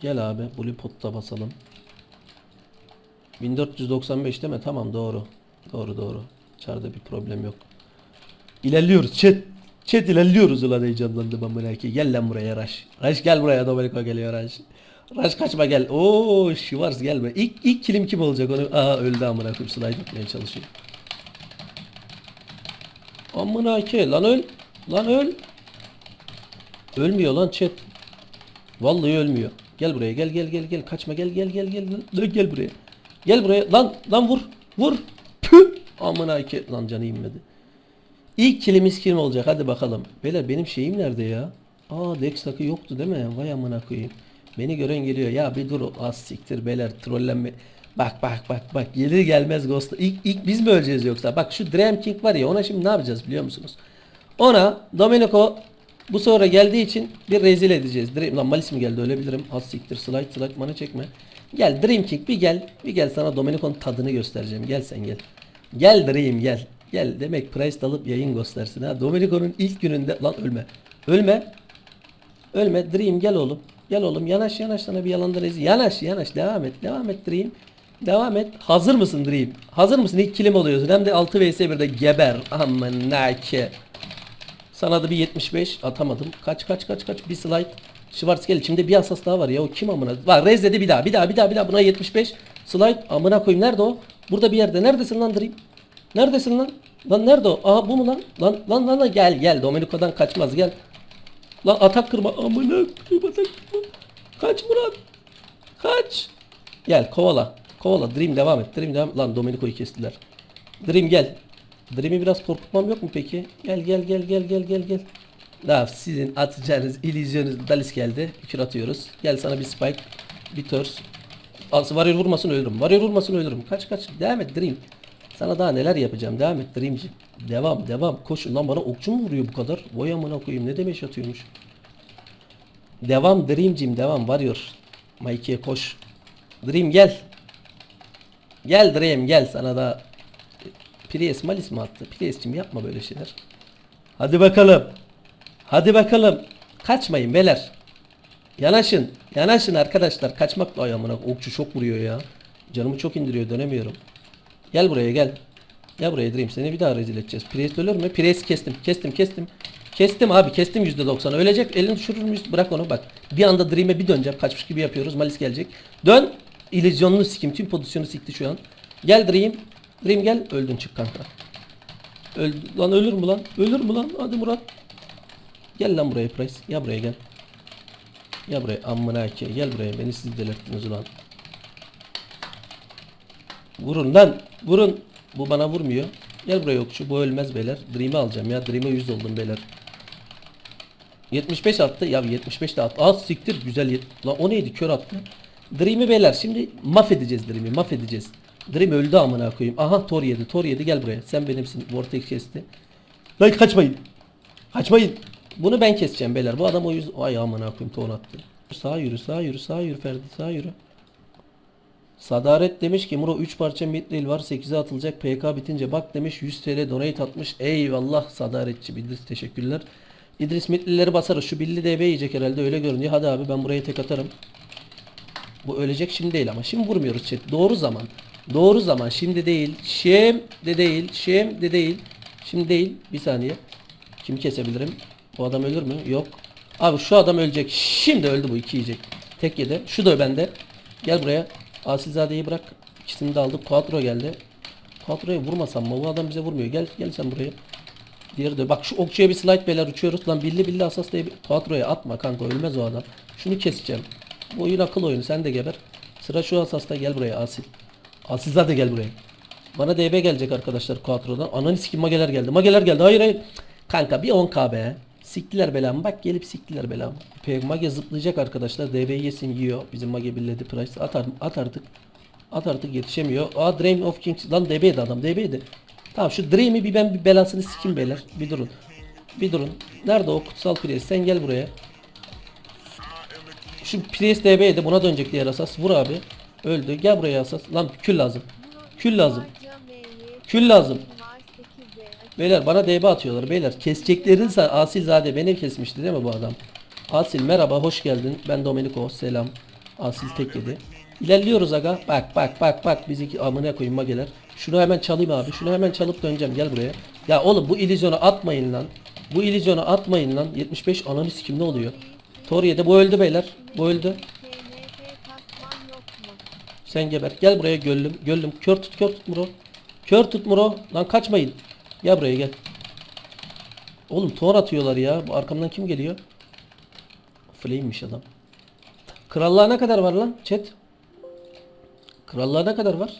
Gel abi. Blue Pot'ta basalım. 1495 değil mi? Tamam doğru. Doğru doğru. Çarda bir problem yok. İlerliyoruz chat. Chat ilerliyoruz ulan heyecanlandım ben böyle ki. Gel lan buraya Raş. Raş gel buraya Domenico geliyor Raş. Raş kaçma gel. Oo Şivars gelme. İlk, ilk kilim kim olacak onu? Aa öldü amına koyayım slide atmaya çalışıyor. Amına ki lan öl. Lan öl. Ölmüyor lan chat. Vallahi ölmüyor. Gel buraya gel gel gel gel kaçma gel gel gel gel lan gel buraya. Gel buraya lan lan vur vur. Püh. Amına ki lan canı inmedi. İlk kilimiz kim olacak hadi bakalım. Beyler benim şeyim nerede ya? Aa Dex takı yoktu değil mi? Vay amına koyayım. Beni gören geliyor. Ya bir dur az siktir beyler trollenme. Bak bak bak bak gelir gelmez Ghost. İlk, ilk biz mi öleceğiz yoksa? Bak şu Dream King var ya ona şimdi ne yapacağız biliyor musunuz? Ona Domenico bu sonra geldiği için bir rezil edeceğiz. Dream, lan Malis mi geldi ölebilirim. Az siktir slide slide mana çekme. Gel Dream King bir gel. Bir gel sana Domenico'nun tadını göstereceğim. Gel sen gel. Gel Dream gel. Gel demek price alıp yayın göstersin ha. Domenico'nun ilk gününde lan ölme. Ölme. Ölme Dream gel oğlum. Gel oğlum yanaş yanaş sana bir yalandan rezil. Yanaş yanaş devam et. Devam et Dream. Devam et. Hazır mısın Dream? Hazır mısın? İlk kilim oluyorsun. Hem de 6 vs 1'de geber. Aman nake. Sana da bir 75 atamadım. Kaç kaç kaç kaç bir slide. Schwarzschild içimde bir asas daha var ya. O kim amına? Var Rez dedi bir daha. Bir daha bir daha bir daha buna 75. Slide amına koyayım. Nerede o? Burada bir yerde. Neredesin lan Dream? Neredesin lan? Lan nerede o? Aha bu mu lan? Lan lan lan, lan. gel gel. Domenico'dan kaçmaz gel. Lan atak kırma. Amına koyayım atak kırma. Kaç Murat. Kaç. Gel kovala. Kovala. Dream devam et. Dream devam. Lan Domenico'yu kestiler. Dream gel. Dream'i biraz korkutmam yok mu peki? Gel gel gel gel gel gel gel. Daha sizin atacağınız illüzyonunuz Dalis geldi. Kür atıyoruz. Gel sana bir spike. Bir törs. Warrior vurmasın ölürüm. Warrior vurmasın ölürüm. Kaç kaç. Devam et Dream. Sana daha neler yapacağım. Devam et Dream'ciğim. Devam devam. Koşun lan bana okçu mu vuruyor bu kadar? Vay amına koyayım ne demek atıyormuş. Devam Dream'cim devam Warrior. Mikey'e koş. Dream gel. Gel Dream gel sana da Prius Malis mi attı? Prius'cim yapma böyle şeyler. Hadi bakalım. Hadi bakalım. Kaçmayın beyler. Yanaşın. Yanaşın arkadaşlar. Kaçmakla ay amına okçu çok vuruyor ya. Canımı çok indiriyor dönemiyorum. Gel buraya gel. Gel buraya Dream seni bir daha rezil edeceğiz. Prius ölür mü? Prius kestim. Kestim kestim. Kestim abi kestim %90. Ölecek elini düşürür müyüz? Bırak onu bak. Bir anda Dream'e bir döneceğim. Kaçmış gibi yapıyoruz. Malis gelecek. Dön. İllüzyonunu sikim. Tüm pozisyonu sikti şu an. Gel Dream. Dream gel. Öldün çık kanka. Öldü. Lan ölür mü lan? Ölür mü lan? Hadi Murat. Gel lan buraya Price. Gel buraya gel. Gel buraya amına ki. Gel buraya. Beni siz delirttiniz ulan. Vurun lan. Vurun. Bu bana vurmuyor. Gel buraya yokçu. Bu ölmez beyler. Dream'i alacağım ya. Dream'e 100 oldum beyler. 75 attı. Ya 75 de attı. Az siktir. Güzel. yet- Lan o neydi? Kör attı. Dream'i beyler. Şimdi mahvedeceğiz Dream'i. Mahvedeceğiz. Dream öldü amına koyayım. Aha Thor yedi. Thor yedi. Gel buraya. Sen benimsin. Vortex kesti. Lan kaçmayın. Kaçmayın. Bunu ben keseceğim beyler. Bu adam o yüz... Ay amına koyayım. Thor attı. Sağa yürü. Sağa yürü. Sağa yürü Ferdi. Sağa yürü. Sadaret demiş ki Muro 3 parça midril var 8'e atılacak PK bitince bak demiş 100 TL donate atmış eyvallah Sadaretçi İdris teşekkürler İdris midrilleri basarız şu Billy DB yiyecek herhalde öyle görünüyor hadi abi ben buraya tek atarım Bu ölecek şimdi değil ama şimdi vurmuyoruz chat doğru zaman Doğru zaman şimdi değil Şimdi değil Şimdi değil Şimdi değil bir saniye Kimi kesebilirim Bu adam ölür mü yok Abi şu adam ölecek şimdi öldü bu iki yiyecek Tek yedi şu da bende Gel buraya Asilzade'yi bırak. İkisini de aldık. Quattro geldi. Quattro'ya vurmasam mı? Bu adam bize vurmuyor. Gel gel sen buraya. Diğeri de bak şu okçuya bir slide beyler uçuyoruz. Lan billi billi asas diye Quattro'ya atma kanka ölmez o adam. Şunu keseceğim. Bu oyun akıl oyunu sen de geber. Sıra şu asasta gel buraya Asil. Asilzade gel buraya. Bana DB gelecek arkadaşlar Quattro'dan. Ananı sikim mageler geldi. Mageler geldi. Hayır hayır. Kanka bir 10k be. Siktiler belamı. Bak gelip siktiler belamı. Pe- Mage zıplayacak arkadaşlar. DB'yi yesin yiyor. Bizim Mage billedi price. At, at artık. At artık yetişemiyor. Aa Dream of Kings. Lan DB'ydi adam. DB'ydi. Tamam şu Dream'i bir ben bir belasını sikim beyler. Bir durun. Bir durun. Nerede o kutsal Priest? Sen gel buraya. Şu Priest. Buna dönecek diğer asas. Vur abi. Öldü. Gel buraya asas. Lan kül lazım. Kül lazım. Kül lazım. Beyler bana DB atıyorlar beyler. Keseceklerin Asilzade beni kesmişti değil mi bu adam? Asil merhaba hoş geldin. Ben Domenico selam. Asil tek yedi. İlerliyoruz aga. Bak bak bak bak bizi amına koyayım mageler. Şunu hemen çalayım abi. Şunu hemen çalıp döneceğim. Gel buraya. Ya oğlum bu illüzyonu atmayın lan. Bu illüzyonu atmayın lan. 75 ananı sikim ne oluyor? Toriye'de bu öldü beyler. Bu öldü. Sen geber. Gel buraya göllüm. Göllüm. Kör tut kör tut Muro. Kör tut Muro. Lan kaçmayın. Gel buraya gel. Oğlum tor atıyorlar ya. Bu arkamdan kim geliyor? Flame'miş adam. Krallığa ne kadar var lan chat? Krallığa ne kadar var?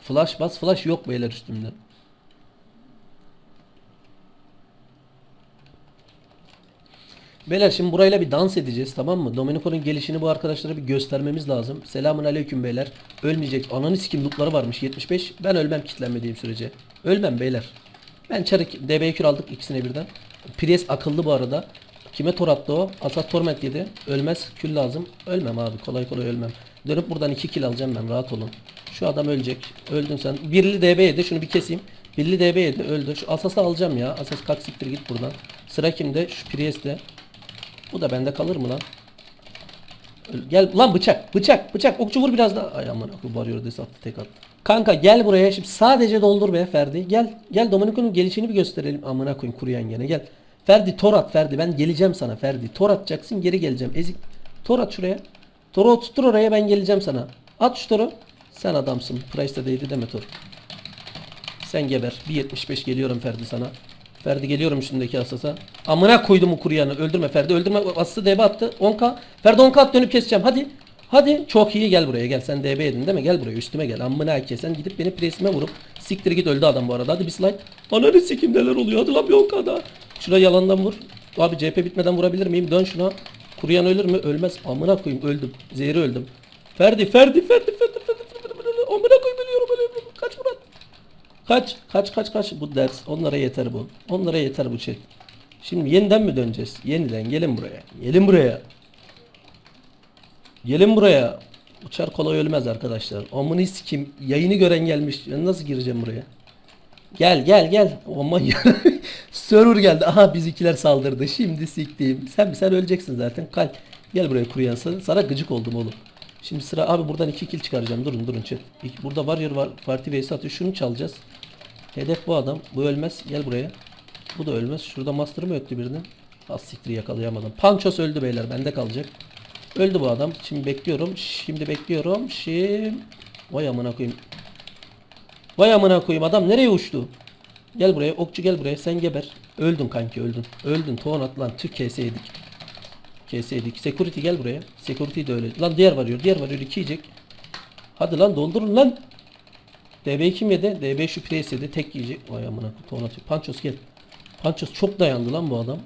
Flash bas flash yok beyler üstümde. Beyler şimdi burayla bir dans edeceğiz tamam mı? Domenico'nun gelişini bu arkadaşlara bir göstermemiz lazım. Selamun aleyküm beyler. Ölmeyecek. Ananı sikim lootları varmış 75. Ben ölmem kitlenmediğim sürece. Ölmem beyler. Ben çarık DB kür aldık ikisine birden. Priest akıllı bu arada. Kime tor attı o? Asat Torment yedi. Ölmez. Kül lazım. Ölmem abi. Kolay kolay ölmem. Dönüp buradan 2 kill alacağım ben. Rahat olun. Şu adam ölecek. Öldün sen. Birli DB yedi. Şunu bir keseyim. Birli DB yedi. Öldü. Şu Asas'ı alacağım ya. Asas kalk siktir git buradan. Sıra kimde? Şu Priest'te. Bu da bende kalır mı lan? Gel lan bıçak bıçak bıçak okçu vur biraz daha. Ay aman akıl varıyor des attı tek attı. Kanka gel buraya şimdi sadece doldur be Ferdi. Gel gel Domenico'nun gelişini bir gösterelim. Amına koyayım kuruyan gene gel. Ferdi tor at Ferdi ben geleceğim sana Ferdi. Tor atacaksın geri geleceğim. Ezik. Tor at şuraya. Toru oturtur oraya ben geleceğim sana. At şu toru. Sen adamsın. Price'da değdi deme tor. Sen geber. 1.75 geliyorum Ferdi sana. Ferdi geliyorum üstündeki asasa. Amına koydum o kuruyanı. Öldürme Ferdi. Öldürme. Asası DB attı. 10k. Ferdi 10k at dönüp keseceğim. Hadi. Hadi. Çok iyi gel buraya gel. Sen DB edin değil mi? Gel buraya üstüme gel. Amına kesen gidip beni presime vurup siktir git öldü adam bu arada. Hadi bir slide. Ananı sikim neler oluyor. Hadi lan bir 10k daha. Şuraya yalandan vur. Abi CHP bitmeden vurabilir miyim? Dön şuna. Kuruyan ölür mü? Ölmez. Amına koyayım öldüm. Zehri öldüm. Ferdi Ferdi Ferdi Ferdi Amına koyayım ölüyorum ölüyorum. Kaç Murat. Kaç kaç kaç kaç bu ders onlara yeter bu. Onlara yeter bu chat. Şimdi yeniden mi döneceğiz? Yeniden gelin buraya. Gelin buraya. Gelin buraya. Uçar kolay ölmez arkadaşlar. Amını kim yayını gören gelmiş. Ben nasıl gireceğim buraya? Gel gel gel. Aman ya. Server geldi. Aha bizimkiler saldırdı. Şimdi siktiğim. Sen sen öleceksin zaten. Kal. Gel buraya kuruyan sana. Sana gıcık oldum oğlum. Şimdi sıra abi buradan iki kill çıkaracağım. Durun durun chat. Burada warrior var. Parti vs atıyor. Şunu çalacağız. Hedef bu adam. Bu ölmez. Gel buraya. Bu da ölmez. Şurada master mı öttü birini? Az siktir yakalayamadım. Panços öldü beyler. Bende kalacak. Öldü bu adam. Şimdi bekliyorum. Şimdi bekliyorum. Şimdi vay amına koyayım. Vay amına koyayım adam nereye uçtu? Gel buraya. Okçu gel buraya. Sen geber. Öldün kanki öldün. Öldün. Toğan atlan. Türk keseydik. KS52. Security gel buraya. Security de öyle. Lan diğer varıyor. Diğer varıyor. 2 yiyecek. Hadi lan doldurun lan. DB kim yedi? DB şu Priest yedi. Tek yiyecek. Vay amına. Kutu ona Panços gel. Panços çok dayandı lan bu adam.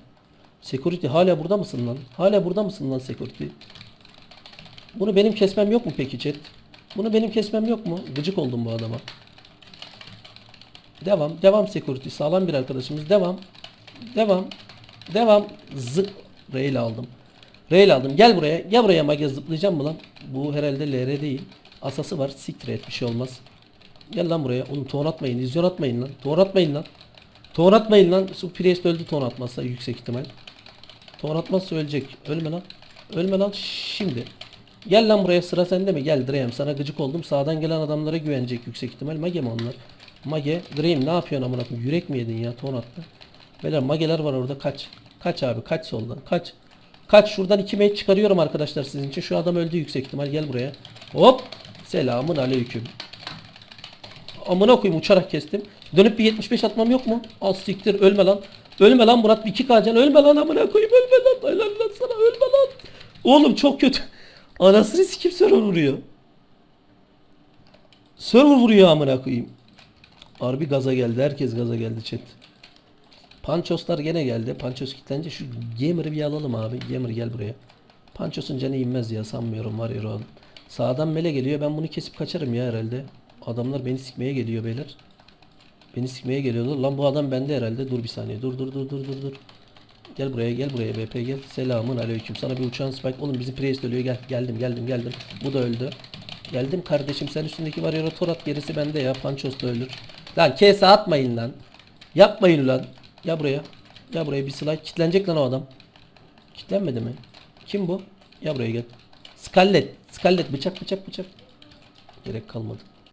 Security hala burada mısın lan? Hala burada mısın lan Security? Bunu benim kesmem yok mu peki chat? Bunu benim kesmem yok mu? Gıcık oldum bu adama. Devam. Devam security. Sağlam bir arkadaşımız. Devam. Devam. Devam. Zık. Rail aldım. Rail aldım. Gel buraya. Gel buraya mage zıplayacağım mı lan? Bu herhalde LR değil. Asası var. Siktir et. Bir şey olmaz. Gel lan buraya. Oğlum ton atmayın. İzyon atmayın lan. Ton atmayın lan. Ton atmayın lan. Su Priest öldü ton atmazsa yüksek ihtimal. Ton atmazsa ölecek. Ölme lan. Ölme lan. Şimdi. Gel lan buraya sıra sende mi? Gel Dream sana gıcık oldum. Sağdan gelen adamlara güvenecek yüksek ihtimal. Mage mi onlar? Mage. Dream ne yapıyorsun amına koyayım? Yürek mi yedin ya? Ton attı. Beyler mageler var orada. Kaç. Kaç abi. Kaç soldan. Kaç. Kaç. Şuradan iki mate çıkarıyorum arkadaşlar sizin için. Şu adam öldü yüksek ihtimal. Gel buraya. Hop. Selamun aleyküm. Amına koyayım uçarak kestim. Dönüp bir 75 atmam yok mu? Az siktir ölme lan. Ölme lan Murat bir iki kacan ölme lan amına koyayım ölme lan. Helal lan sana ölme lan. Oğlum çok kötü. Anasını sikim server vuruyor. Server vuruyor amına koyayım. Harbi gaza geldi. Herkes gaza geldi chat. Pançoslar gene geldi. Panços kilitlenince şu Gamer'ı bir alalım abi. Gamer gel buraya. Panços'un canı inmez ya sanmıyorum var adam. Sağdan mele geliyor. Ben bunu kesip kaçarım ya herhalde. Adamlar beni sikmeye geliyor beyler. Beni sikmeye geliyorlar. Lan bu adam bende herhalde. Dur bir saniye. Dur dur dur dur dur dur. Gel buraya gel buraya BP gel. Selamun aleyküm. Sana bir uçağın spike. Oğlum bizim Priest ölüyor. Gel geldim geldim geldim. Bu da öldü. Geldim kardeşim sen üstündeki var ya torat gerisi bende ya. Panços da ölür. Lan kese atmayın lan. Yapmayın lan. Gel buraya. Gel buraya bir slide. Kitlenecek lan o adam. Kitlenmedi mi? Kim bu? Ya buraya gel. Scarlet. Scarlet bıçak bıçak bıçak. Gerek kalmadı.